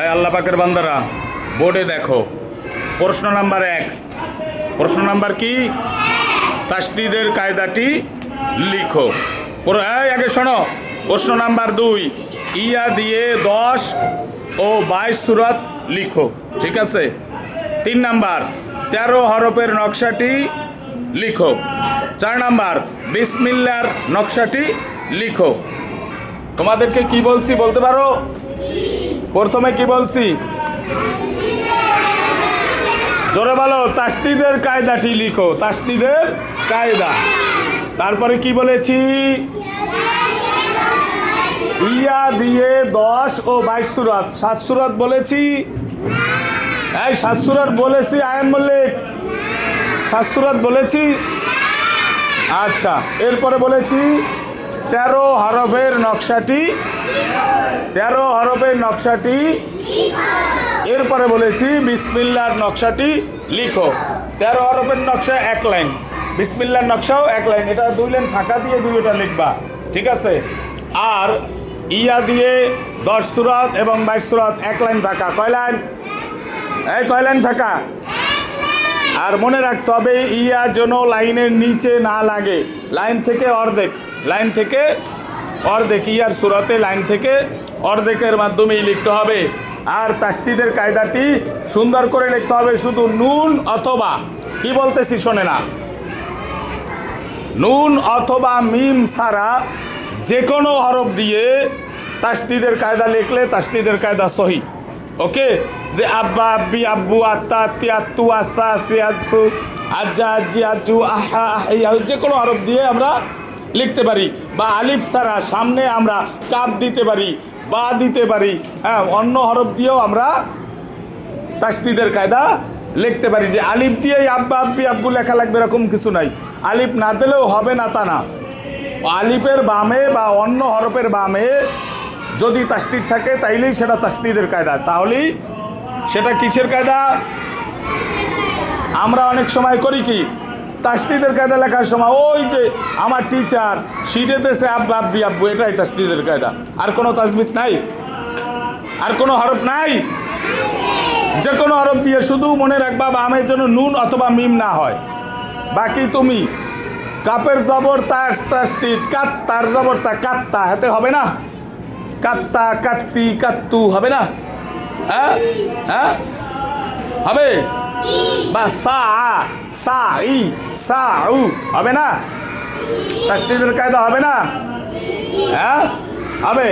এই আল্লাহ পাকের বান্দারা, বোর্ডে দেখো, প্রশ্ন নাম্বার এক। প্রশ্ন নাম্বার কি? তাসদিদের কায়দাটি লিখো। আগে শোনো। প্রশ্ন নাম্বার দুই, ইয়া দিয়ে দশ ও বাইশ সুরত লিখো। ঠিক আছে? তিন নাম্বার, তেরো হরফের নকশাটি লিখো। চার নাম্বার, বিসমিল্লার নকশাটি লিখো। তোমাদেরকে কি বলছি বলতে পারো? প্রথমে কি বলছি? জোরে বলো তাসদিদের কায়দাটি লিখো। তাসদিদের কায়দা। তারপরে কি বলেছি? ইয়া দিয়ে দশ ও বাইশ সুরাত। সাত সুরাত বলেছি। এই সাত সুরাত বলেছি, আয়ন মল্লিক। সাত সুরাত বলেছি। আচ্ছা এরপরে বলেছি, তেরো হরফের নকশাটি তেরো হরফের নকশাটি। এরপরে বলেছি, বিসমিল্লার নকশাটি লিখো। তেরো হরফের নকশা এক লাইন। বিসমিল্লার নকশাও এক লাইন। এটা দুই লাইন ফাঁকা দিয়ে দুই দুইটা লিখবা। ঠিক আছে? আর ইয়া দিয়ে দশ সুরাত এবং বাইশ সুরাত এক লাইন ফাঁকা। কয় লাইন? এই কয় লাইন ফাঁকা? আর মনে রাখতে হবে, ইয়া যেন লাইনের নিচে না লাগে। লাইন থেকে অর্ধেক। লাইন থেকে অর্ধেক ইয়ার সুরাতে লাইন থেকে অর্ধেকের মাধ্যমেই লিখতে হবে। আর তাস্তিদের কায়দাটি সুন্দর করে লিখতে হবে শুধু নুন অথবা, কি বলতেছি শোনে না। নুন অথবা মিম ছাড়া যে কোনো হরফ দিয়ে তাস্তিদের কায়দা লিখলে তাস্তিদের কায়দা সহি। ওকে? যে আব্বা, আব্বি, আব্বু, আত্মা, আত্মি, আত্তু আস্তা আসি আজু আজ্জা, আজ্জি, আজ্জু, আহা আহিয়া যে কোনো হরফ দিয়ে আমরা লিখতে পারি বা আলিফ ছাড়া সামনে আমরা কাপ দিতে পারি, বা দিতে পারি হ্যাঁ অন্য হরফ দিয়েও আমরা তাসদিদের কায়দা লিখতে পারি যে আলিফ দিয়েই আব্বা, আব্বি, আব্বু লেখা লাগবে এরকম কিছু নাই। আলিফ না দিলেও হবে না তা না। আলিফের বামে বা অন্য হরফের বামে যদি তাসদিদ থাকে, তাইলেই সেটা তাসদিদের কায়দা। তাহলেই সেটা কিসের কায়দা? আমরা অনেক সময় করি কি? তাসদিদের কায়দা লেখার সময়, ওই যে আমার টিচার শিটেতেছে আব্বা, আব্বি, আব্বু, এটাই তাসদিদের কায়দা। আর কোনো তাসবিদ নাই? আর কোনো হরফ নাই? যে কোনো হরফ দিয়ে শুধু মনে রাখবা বা আমের জন্য নুন অথবা মিম না হয়। বাকি তুমি, কাপের জবর তাস তাস্তিদ কাত্তার জবর তা কাত্তা হাতে হবে না? কাত্তা, কাত্তি, কাত্তু, হবে না? হ্যাঁ? হ্যাঁ? হবে? বা সা সা, ই, সা, উ, হবে না? তাস্তিদের কায়দা হবে না? হ্যাঁ? হবে।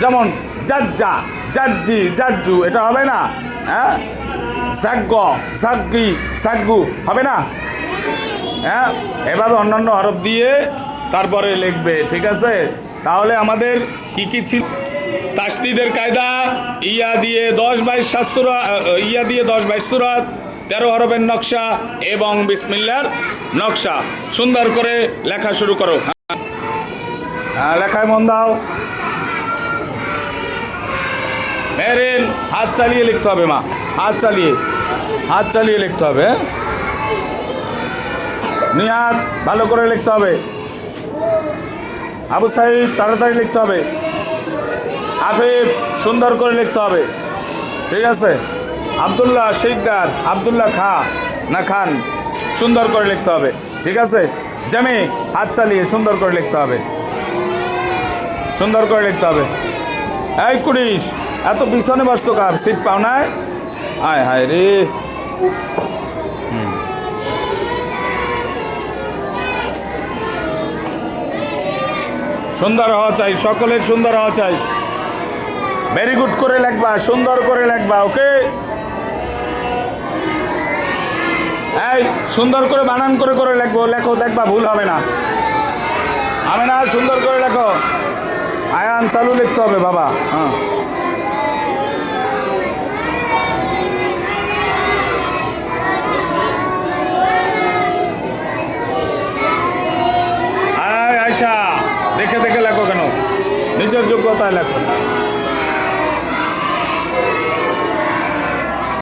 যেমন জাজ্জা, জাজ্জি, জাজ্জু, এটা হবে না? হ্যাঁ? জাগ্গ, জাগ্গি, জাগ্গু, হবে না? হ্যাঁ? এভাবে অন্যান্য হরফ দিয়ে তারপরে লিখবে, ঠিক আছে? তাহলে আমাদের কি কি ছিল? তাসদিদের কায়দা, ইয়া দিয়ে দশ বাইশ সাত ইয়া দিয়ে দশ বাইশ সুরাত তেরো হরফের নকশা এবং বিসমিল্লার নকশা। সুন্দর করে লেখা শুরু করো। হ্যাঁ। লেখায় মন দাও। মেরেন হাত চালিয়ে লিখতে হবে, মা। হাত চালিয়ে। হাত চালিয়ে লিখতে হবে হ্যাঁ? নিহাত ভালো করে লিখতে হবে। আবু সাহিদ তাড়াতাড়ি লিখতে হবে। আফিফ সুন্দর করে লিখতে হবে। ঠিক আছে? আবদুল্লাহ শিকদার, আবদুল্লাহ খা, না খান, সুন্দর করে লিখতে হবে, ঠিক আছে? জামি, হাত চালিয়ে সুন্দর করে লিখতে হবে। সুন্দর করে লিখতে হবে। এই কুড়িস এত পিছনে বসতো কার? সিট পাও না আয় হায় রে। সুন্দর হওয়া চাই, সকলের সুন্দর হওয়া চাই। ভেরি গুড করে লেখবা, সুন্দর করে লেখবা ওকে এই, সুন্দর করে বানান করে করে লেখবো লেখো, দেখবা ভুল হবে না। হবে না, সুন্দর করে লেখো। আয়ান, চালু লিখতে হবে, বাবা। হ্যাঁ। আয় আয়সা দেখে দেখে লেখো কেন? নিজের যোগ্যতায় লেখো।